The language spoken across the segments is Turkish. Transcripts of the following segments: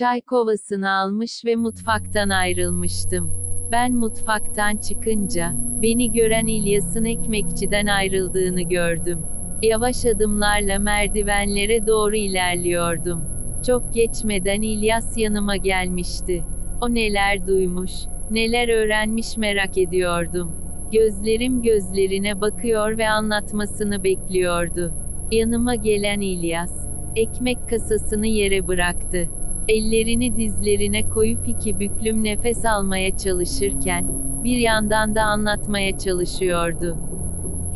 Çay kovasını almış ve mutfaktan ayrılmıştım. Ben mutfaktan çıkınca, beni gören İlyas'ın ekmekçiden ayrıldığını gördüm. Yavaş adımlarla merdivenlere doğru ilerliyordum. Çok geçmeden İlyas yanıma gelmişti. O neler duymuş, neler öğrenmiş merak ediyordum. Gözlerim gözlerine bakıyor ve anlatmasını bekliyordu. Yanıma gelen İlyas, ekmek kasasını yere bıraktı. Ellerini dizlerine koyup iki büklüm nefes almaya çalışırken, bir yandan da anlatmaya çalışıyordu.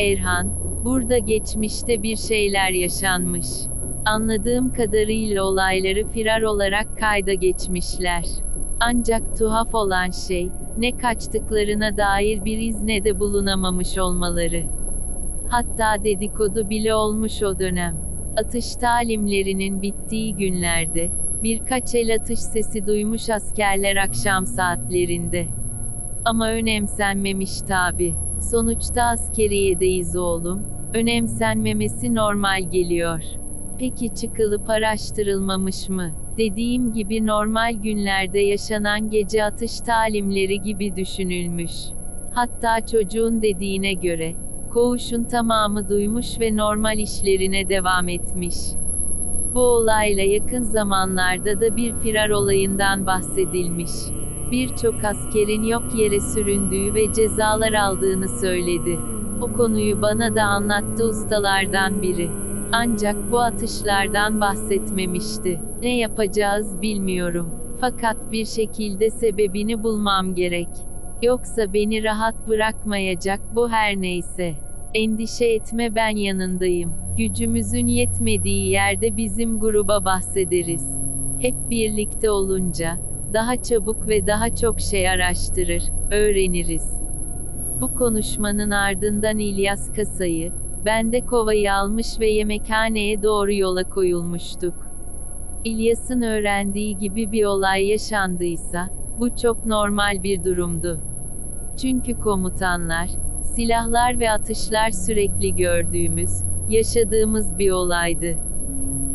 Erhan, burada geçmişte bir şeyler yaşanmış. Anladığım kadarıyla olayları firar olarak kayda geçmişler. Ancak tuhaf olan şey, ne kaçtıklarına dair bir iz ne de bulunamamış olmaları. Hatta dedikodu bile olmuş o dönem. Atış talimlerinin bittiği günlerde, birkaç el atış sesi duymuş askerler akşam saatlerinde. Ama önemsenmemiş tabi. Sonuçta askeriyedeyiz oğlum. Önemsenmemesi normal geliyor. Peki çıkılıp araştırılmamış mı? Dediğim gibi normal günlerde yaşanan gece atış talimleri gibi düşünülmüş. Hatta çocuğun dediğine göre, koğuşun tamamı duymuş ve normal işlerine devam etmiş. Bu olayla yakın zamanlarda da bir firar olayından bahsedilmiş. Birçok askerin yok yere süründüğü ve cezalar aldığını söyledi. O konuyu bana da anlattı ustalardan biri. Ancak bu atışlardan bahsetmemişti. Ne yapacağız bilmiyorum. Fakat bir şekilde sebebini bulmam gerek. Yoksa beni rahat bırakmayacak bu her neyse. Endişe etme ben yanındayım. Gücümüzün yetmediği yerde bizim gruba bahsederiz. Hep birlikte olunca, daha çabuk ve daha çok şey araştırır, öğreniriz. Bu konuşmanın ardından İlyas kasayı, ben de kovayı almış ve yemekhaneye doğru yola koyulmuştuk. İlyas'ın öğrendiği gibi bir olay yaşandıysa, bu çok normal bir durumdu. Çünkü komutanlar, silahlar ve atışlar sürekli gördüğümüz, yaşadığımız bir olaydı.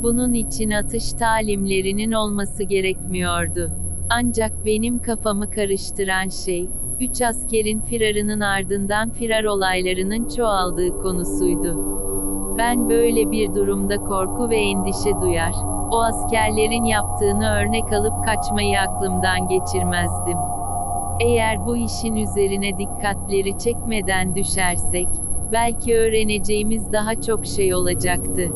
Bunun için atış talimlerinin olması gerekmiyordu. Ancak benim kafamı karıştıran şey, üç askerin firarının ardından firar olaylarının çoğaldığı konusuydu. Ben böyle bir durumda korku ve endişe duyar, o askerlerin yaptığını örnek alıp kaçmayı aklımdan geçirmezdim. Eğer bu işin üzerine dikkatleri çekmeden düşersek, belki öğreneceğimiz daha çok şey olacaktı.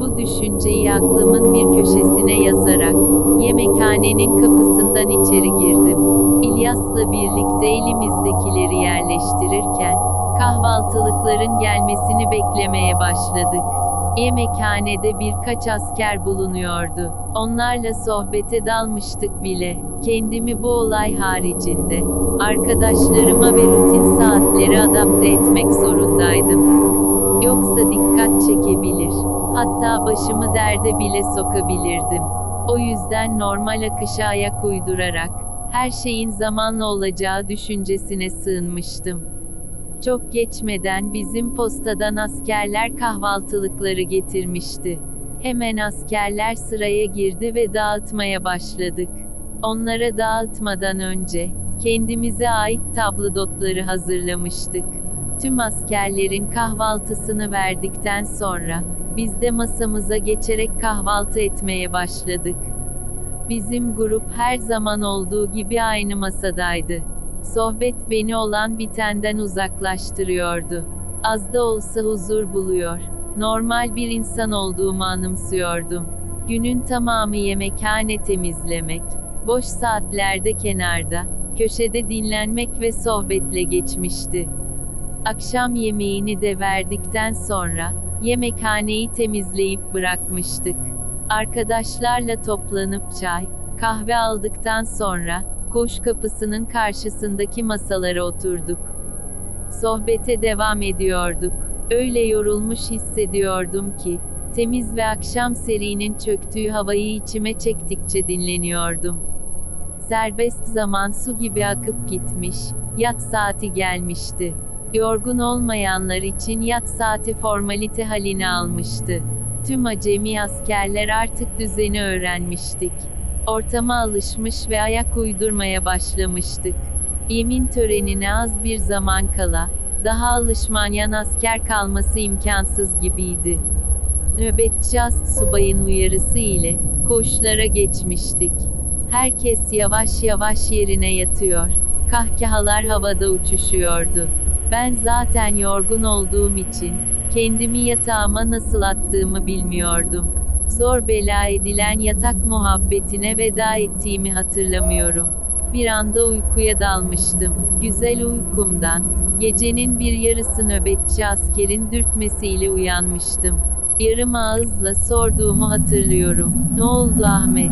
Bu düşünceyi aklımın bir köşesine yazarak, yemekhanenin kapısından içeri girdim. İlyas'la birlikte elimizdekileri yerleştirirken, kahvaltılıkların gelmesini beklemeye başladık. Yemekhanede birkaç asker bulunuyordu. Onlarla sohbete dalmıştık bile. Kendimi bu olay haricinde, arkadaşlarıma ve rutin saatleri adapte etmek zorundaydım. Yoksa dikkat çekebilir, hatta başımı derde bile sokabilirdim. O yüzden normal akışa ayak uydurarak, her şeyin zamanla olacağı düşüncesine sığınmıştım. Çok geçmeden bizim postadan askerler kahvaltılıkları getirmişti. Hemen askerler sıraya girdi ve dağıtmaya başladık. Onlara dağıtmadan önce, kendimize ait tabldotları hazırlamıştık. Tüm askerlerin kahvaltısını verdikten sonra, biz de masamıza geçerek kahvaltı etmeye başladık. Bizim grup her zaman olduğu gibi aynı masadaydı. Sohbet beni olan bitenden uzaklaştırıyordu. Az da olsa huzur buluyor. Normal bir insan olduğumu anımsıyordum. Günün tamamı yemekhane temizlemek, boş saatlerde kenarda, köşede dinlenmek ve sohbetle geçmişti. Akşam yemeğini de verdikten sonra, yemekhaneyi temizleyip bırakmıştık. Arkadaşlarla toplanıp çay, kahve aldıktan sonra, koğuş kapısının karşısındaki masalara oturduk. Sohbete devam ediyorduk. Öyle yorulmuş hissediyordum ki, temiz ve akşam serinin çöktüğü havayı içime çektikçe dinleniyordum. Serbest zaman su gibi akıp gitmiş, yat saati gelmişti. Yorgun olmayanlar için yat saati formalite halini almıştı. Tüm acemi askerler artık düzeni öğrenmiştik. Ortama alışmış ve ayak uydurmaya başlamıştık. Yemin törenine az bir zaman kala, daha alışmanyan asker kalması imkansız gibiydi. Nöbetçi ast subayın uyarısı ile, koğuşlara geçmiştik. Herkes yavaş yavaş yerine yatıyor. Kahkahalar havada uçuşuyordu. Ben zaten yorgun olduğum için, kendimi yatağıma nasıl attığımı bilmiyordum. Zor bela edilen yatak muhabbetine veda ettiğimi hatırlamıyorum. Bir anda uykuya dalmıştım. Güzel uykumdan, gecenin bir yarısı nöbetçi askerin dürtmesiyle uyanmıştım. Yarım ağızla sorduğumu hatırlıyorum. Ne oldu Ahmet?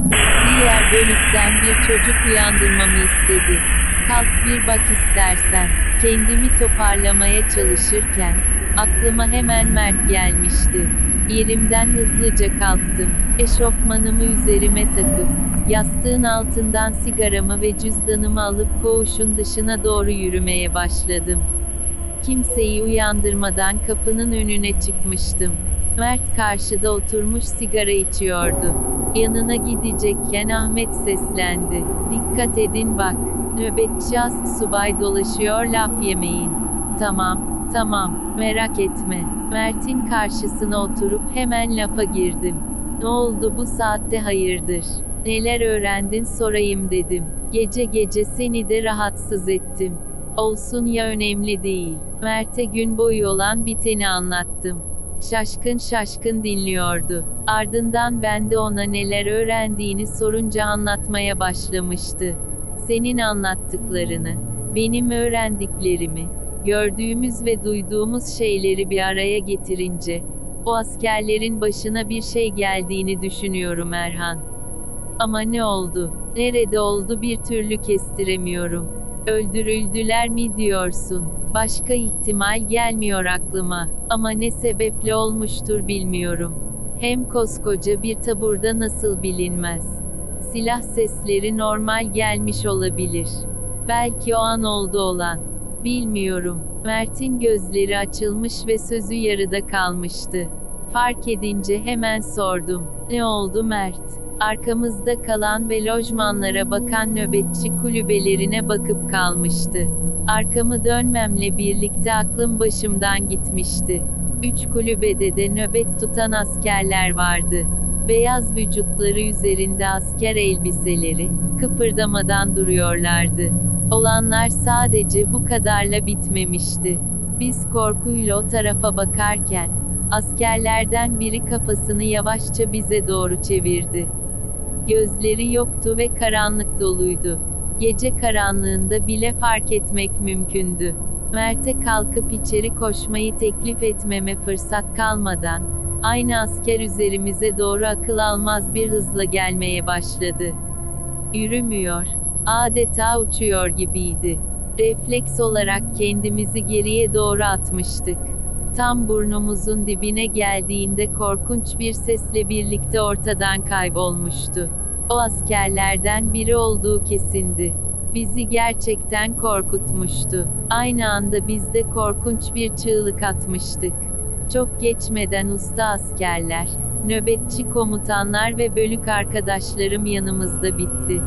Diğer bölükten bir çocuk uyandırmamı istedi. Kalk bir bak istersen. Kendimi toparlamaya çalışırken, aklıma hemen Mert gelmişti. Yerimden hızlıca kalktım. Eşofmanımı üzerime takıp, yastığın altından sigaramı ve cüzdanımı alıp koğuşun dışına doğru yürümeye başladım. Kimseyi uyandırmadan kapının önüne çıkmıştım. Mert karşıda oturmuş sigara içiyordu. Yanına gidecekken Ahmet seslendi. Dikkat edin bak. Nöbetçi ast subay dolaşıyor laf yemeyin. Tamam, tamam, merak etme. Mert'in karşısına oturup hemen lafa girdim. Ne oldu bu saatte hayırdır? Neler öğrendin sorayım dedim. Gece gece seni de rahatsız ettim. Olsun ya önemli değil. Mert'e gün boyu olan biteni anlattım. Şaşkın şaşkın dinliyordu. Ardından ben de ona neler öğrendiğini sorunca anlatmaya başlamıştı. Senin anlattıklarını, benim öğrendiklerimi, gördüğümüz ve duyduğumuz şeyleri bir araya getirince, o askerlerin başına bir şey geldiğini düşünüyorum Erhan. Ama ne oldu? Nerede oldu bir türlü kestiremiyorum. Öldürüldüler mi diyorsun? Başka ihtimal gelmiyor aklıma. Ama ne sebeple olmuştur bilmiyorum. Hem koskoca bir taburda nasıl bilinmez. Silah sesleri normal gelmiş olabilir. Belki o an oldu olan. Bilmiyorum. Mert'in gözleri açılmış ve sözü yarıda kalmıştı. Fark edince hemen sordum. Ne oldu Mert? Arkamızda kalan ve lojmanlara bakan nöbetçi kulübelerine bakıp kalmıştı. Arkamı dönmemle birlikte aklım başımdan gitmişti. Üç kulübede de nöbet tutan askerler vardı. Beyaz vücutları üzerinde asker elbiseleri, kıpırdamadan duruyorlardı. Olanlar sadece bu kadarla bitmemişti. Biz korkuyla o tarafa bakarken, askerlerden biri kafasını yavaşça bize doğru çevirdi. Gözleri yoktu ve karanlık doluydu. Gece karanlığında bile fark etmek mümkündü. Mert'e kalkıp içeri koşmayı teklif etmeme fırsat kalmadan, aynı asker üzerimize doğru akıl almaz bir hızla gelmeye başladı. Yürümüyor, adeta uçuyor gibiydi. Refleks olarak kendimizi geriye doğru atmıştık. Tam burnumuzun dibine geldiğinde korkunç bir sesle birlikte ortadan kaybolmuştu. O askerlerden biri olduğu kesindi. Bizi gerçekten korkutmuştu. Aynı anda biz de korkunç bir çığlık atmıştık. Çok geçmeden usta askerler, nöbetçi komutanlar ve bölük arkadaşlarım yanımızda bitti.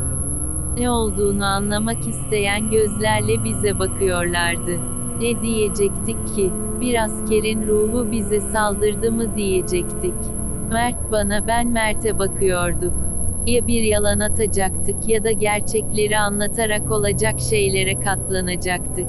Ne olduğunu anlamak isteyen gözlerle bize bakıyorlardı. Ne diyecektik ki? Bir askerin ruhu bize saldırdı mı diyecektik. Mert bana ben Mert'e bakıyorduk. Ya bir yalan atacaktık ya da gerçekleri anlatarak olacak şeylere katlanacaktık.